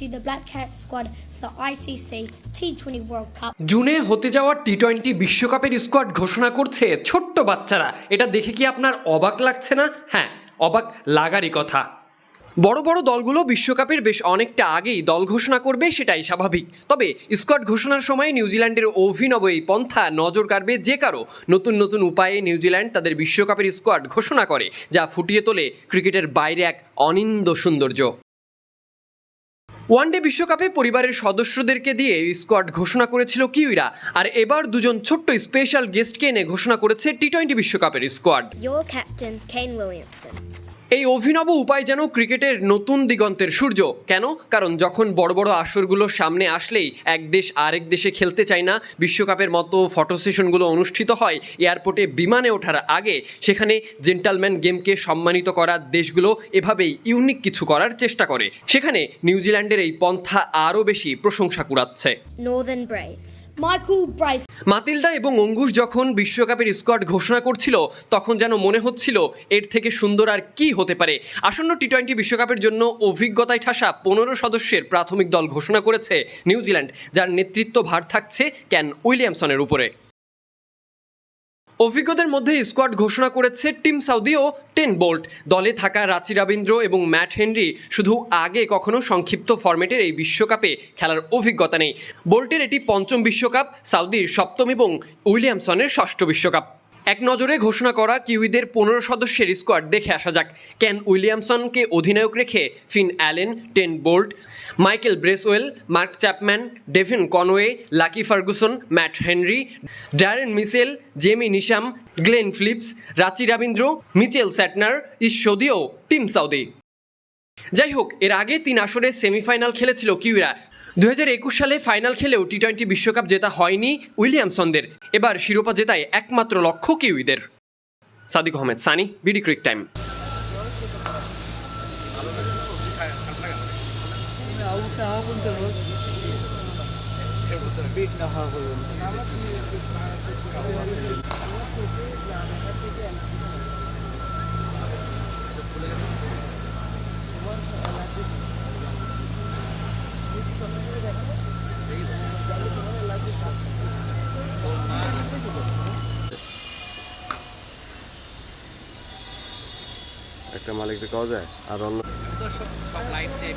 to the Black Cat squad for the ICC T20 World Cup. জুনে হতে যাওয়া T twenty বিশ্বকাপের squad ঘোষণা করছে ছোট্ট বাচ্চারা। এটা দেখে কি আপনার অবাক লাগছে না? হ্যাঁ অবাক লাগারই কথা। বড় বড় দলগুলো বিশ্বকাপের বেশ অনেকটা আগেই দল ঘোষণা করবে, সেটাই স্বাভাবিক। তবে স্কোয়াড ঘোষণার সময় নিউজিল্যান্ডের অভিনব এই পন্থা নজর কাড়বে যে কারও। নতুন নতুন উপায়ে নিউজিল্যান্ড তাদের বিশ্বকাপের স্কোয়াড ঘোষণা করে, যা ফুটিয়ে তোলে ক্রিকেটের বাইরে এক অনিন্দ সৌন্দর্য। ওয়ানডে বিশ্বকাপে পরিবারের সদস্যদেরকে দিয়ে স্কোয়াড ঘোষণা করেছিল কিউইরা আর এবার দুজন ছোট্ট স্পেশাল গেস্টকে এনে ঘোষণা করেছে টি টোয়েন্টি বিশ্বকাপের স্কোয়াড. এই অভিনব উপায় যেন ক্রিকেটের নতুন দিগন্তের সূর্য। কেন? কারণ যখন বড় বড় আসরগুলো সামনে আসলেই এক দেশ আরেক দেশে খেলতে চায় না, বিশ্বকাপের মতো ফটো সেশনগুলো অনুষ্ঠিত হয় এয়ারপোর্টে বিমানে ওঠার আগে, সেখানে জেন্টালম্যান গেমকে সম্মানিত করার দেশগুলো এভাবেই ইউনিক কিছু করার চেষ্টা করে। সেখানে নিউজিল্যান্ডের এই পন্থা আরও বেশি প্রশংসা কুড়াচ্ছে। মাতিলদা এবং অঙ্গুশ যখন বিশ্বকাপের স্কোয়াড ঘোষণা করছিল, তখন যেন মনে হচ্ছিল এর থেকে সুন্দর আর কি হতে পারে। আসন্ন টি টোয়েন্টি বিশ্বকাপের জন্য অভিজ্ঞতায় ঠাসা পনেরো সদস্যের প্রাথমিক দল ঘোষণা করেছে নিউজিল্যান্ড, যার নেতৃত্ব ভার থাকছে ক্যান উইলিয়ামসনের উপরে। অভিজ্ঞদের মধ্যে স্কোয়াড ঘোষণা করেছে টিম সাউদি ও টেন বোল্ট। দলে থাকা রাচি রবীন্দ্র এবং ম্যাট হেনরি শুধু আগে কখনো সংক্ষিপ্ত ফরম্যাটের এই বিশ্বকাপে খেলার অভিজ্ঞতা নেই। বোল্টের এটি পঞ্চম বিশ্বকাপ, সাউদির সপ্তম এবং উইলিয়ামসনের ষষ্ঠ বিশ্বকাপ। এক নজরে ঘোষণা করা কিউইদের পনেরো সদস্যের স্কোয়াড দেখে আসা যাক। ক্যান উইলিয়ামসনকে অধিনায়ক রেখে Finn Allen, Trent Boult, Michael Bracewell, Mark Chapman, Devon Conway, Lockie Ferguson, Matt Henry, Darren Mitchell, Jimmy Neesham, Glenn Phillips, Rachin Ravindra, Mitchell Santner ঈশ্বদীয় team Southee যাই হোক, এর আগে তিন আসরে সেমিফাইনাল খেলেছিল কিউরা দু হাজার একুশ সালে ফাইনাল খেলেও টি টোয়েন্টি বিশ্বকাপ জেতা হয়নি উইলিয়ামসনদের। এবার শিরোপা জেতায় একমাত্র লক্ষ্য কিউইদের। Sadik Ahmed, Sunny, BD cric time. একটা মালিক পাওয়া যায় আর অন্য দর্শক লাইট দেয়